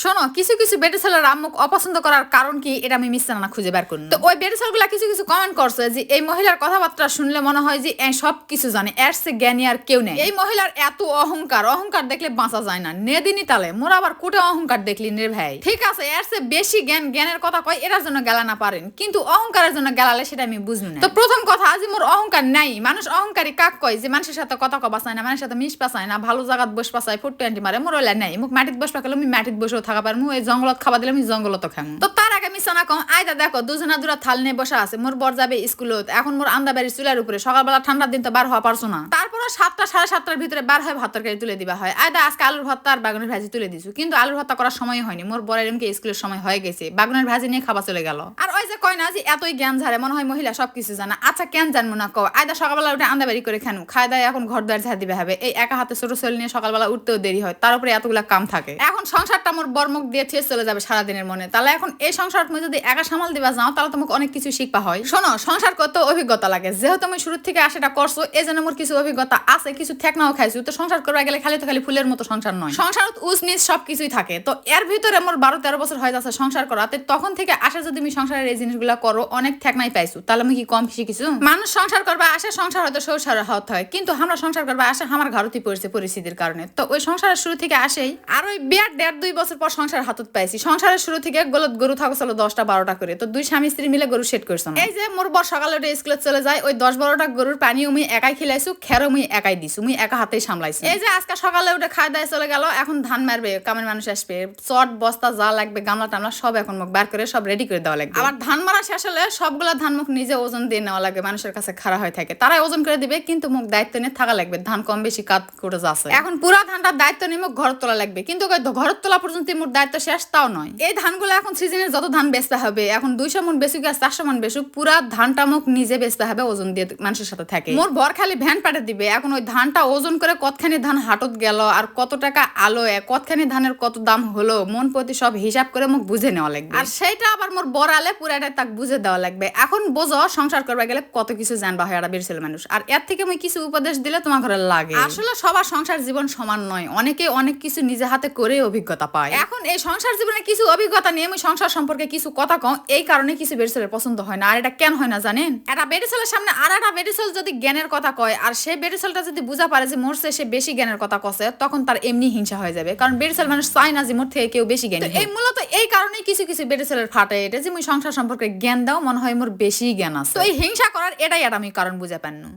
শোনো, কিছু কিছু বেটে ছেলের আম্মুক অপছন্দ করার কারণ কি এটা আমি মিশছে না খুঁজে বের করুন তো ওই বেটে ছেলেগুলা কিছু কিছু কমেন্ট করছে যে, এই মহিলার কথাবার্তা শুনলে মনে হয় যে সব কিছু জানে, এর সে জ্ঞানী আর কেউ নেই। এই মহিলার এত অহংকার অহংকার দেখলে বাঁচা যায় না। নেদিনী তালে, মোর আবার কোটে অহংকার দেখলি নে ভাই। ঠিক আছে, এর সে বেশি জ্ঞান, জ্ঞানের কথা কয় এটার জন্য গেলা না পারেন। কিন্তু অহংকারের জন্য গেলালে সেটা আমি বুঝব না তো প্রথম কথা যে মোর অহংকার নাই। মানুষ অহংকারী কাক কয় যে, মানুষের সাথে কথা কবা চায় না, মানুষের সাথে মিশ পাচায় না, ভালো জায়গাত বস পাচায়, ফুটটো আন্টি মারে, মোর ওলা নাই। মুখ মাটিত বস পাকালে, আমি মাটিত বসেও থাকা পারমু এই জঙ্গলত খাবা দিলে আমি জঙ্গলত খামু। তো তার আগে আমি সোনা কম আয়দা দেখো, দুজনা দুরা থাল নিয়ে বসা আছে, মোর বর যাবে স্কুলত, এখন মোর আন্দা বাড়ির চুলার উপরে, সকালবেলা ঠান্ডার দিন তো বার হওয়া পারছ না। তারপরে সাতটা, সাড়ে সাতটার ভিতরে বার হয় ভাত তরকারি তুলে দিবা হয়। আয়দা আজকে আলুর ভর্তা আর বাগুনের ভাজি তুলে দিছো। কিন্তু আলুর ভর্তা করার সময় হয়নি, মোর বরের এমকে স্কুলের সময় হয়ে গেছে, বাগুনের ভাজি নিয়ে খাবার চলে গেল। আর ওই যে কয় না যে এতই জ্ঞান ঝাড়ে, মনে হয় মহিলা সবকিছু জানা। আচ্ছা কেন জানব না কও? আয়দা সকালবেলা উঠে আন্দা বাড়ি করে খানু। খায় দায় এখন ঘর দ্বার ঝাড় দিবে হবে এই একা হাতে ছোট ছেলে নিয়ে সকালবেলা উঠতেও দেরি হয়। তার উপরে এতগুলা কাম থাকে। এখন সংসারটা মোর বর্মক দিয়ে থিয়ে চলে যাবে সারাদিনের মনে। তাহলে এখন এই সংসার তুমি যদি একা সামাল দিবা যাও, তাহলে তোমাকে অনেক কিছু শিখবা হয়। শোনো, সংসার করতে অভিজ্ঞতা লাগে। যেহেতু তুমি শুরু থেকে আশাটা করছ, এই জন্য মোর কিছু অভিজ্ঞতা আছে, কিছু ঠেকনাও খাইছো। তো সংসার করবা গেলে খালি তো খালি ফুলের মতো সংসার নয়। সংসারত উস নিচ সবকিছুই থাকে। তো এর ভিতরে মোর বারো তেরো বছর হয়ে যাচ্ছে সংসার করাতে। তখন থেকে আসা যদি তুমি সংসারের এই জিনিসগুলো করো, অনেক ঠেকনাই পাইছো। তাহলে আমি কি কম কিছু? মানুষ সংসার করবা, আসে সংসার হয়তো সংসার হতে হয়। কিন্তু আমরা সংসার করবা, আসে আমার ঘরতি পড়ছে পরিস্থিতির কারণে। তো ওই সংসারের শুরু থেকে আসেই আর ওই বিয়ার দেড় দুই বছর পর সংসার হাতত পাইছি। সংসারের শুরু থেকে গলত গরু থাকো চলো দশটা বারোটা করে। তো দুই স্বামী স্ত্রী মিলে গরু সেট করছ এই যে মোর বর সকালে উঠে স্কুলে চলে যায়, ওই দশ বারোটা গরুর পানি মুই একাই খিলাইছু খেরো মুই একাই দিছু মুই একা হাতেই সামলাইছি। এই যে আজকে সকালে উঠে খাওয়া দায় চলে গেল, এখন ধান মারবে, কামের মানুষ আসবে। চট বস্তা যা লাগবে, গামলা টামলা সব এখন মুখ বার করে সব রেডি করে দেওয়া লাগবে। আবার ধান মারা শেষ হলে সবগুলা ধান মুখ নিজে ওজন দিয়ে নেওয়া লাগবে মানুষের কাছে খাড়া হয়ে থাকে। তারাই ওজন করে দিবে, কিন্তু মুখ দায়িত্ব নিয়ে থাকা লাগবে। ধান কম বেশি কাত করে যাচ্ছে এখন পুরা ধানটার দায়িত্ব নিয়ে মুখ ঘর তোলা লাগবে। কিন্তু ঘর তোলা পর্যন্ত মোর দায়িত্ব শেষ, তাও নয়। এই ধানগুলো এখন সিজনে যত ধান বেচতে হবে, এখন দুইশো মন বেশুক আর চারশো মন বেশুক পুরা ধানটা মুখ নিজে বেচতে হবে, ওজন দিয়ে মানুষের সাথে থাকে। মোর ভর খালি ভ্যান পাঠে দিবে, এখন ওই ধানটা ওজন করে কতখানি ধান হাটত গেল, আর কত টাকা আলো, কতখানি ধানের কত দাম হলো, মন প্রতি সব হিসাব করে মুখ বুঝে নেওয়া লাগবে। আর সেইটা আবার মোর বরালে পুরাটা তাক বুঝে দেওয়া লাগবে। এখন বোঝো সংসার করবা গেলে কত কিছু জানবা হয় আর বেরছিল মানুষ। আর এর থেকে আমি কিছু উপদেশ দিলে তোমার ঘরে লাগে। আসলে সবার সংসার জীবন সমান নয়। অনেকে অনেক কিছু নিজে হাতে করে অভিজ্ঞতা পায়। এখন এই সংসার জীবনে কিছু অভিজ্ঞতা নিয়ে আমি সংসার সম্পর্কে কিছু কথা কম এই কারণে কিছু বেরিসেলের পছন্দ হয় না। আর এটা কেন হয় না জানেন? একটা বেরিসেলের সামনে আর একটা বেরিসেল যদি জ্ঞানের কথা কয় আর সেই বেরিসেলটা যদি বুঝা পারে যে মোর সে বেশি জ্ঞানের কথা কছে তখন তার এমনি হিংসা হয়ে যাবে। কারণ বেরিসেল মানুষ চায় না যে মোর থেকে কেউ বেশি জ্ঞানী এই মূলত এই কারণে কিছু কিছু বেরিসেলের ফাটে। এটা যে মুই সংসার সম্পর্কে জ্ঞান দাও, মনে হয় মোর বেশি জ্ঞান আছে। তো এই হিংসা করার এটাই আর আমি কারণ বুঝে পান্নু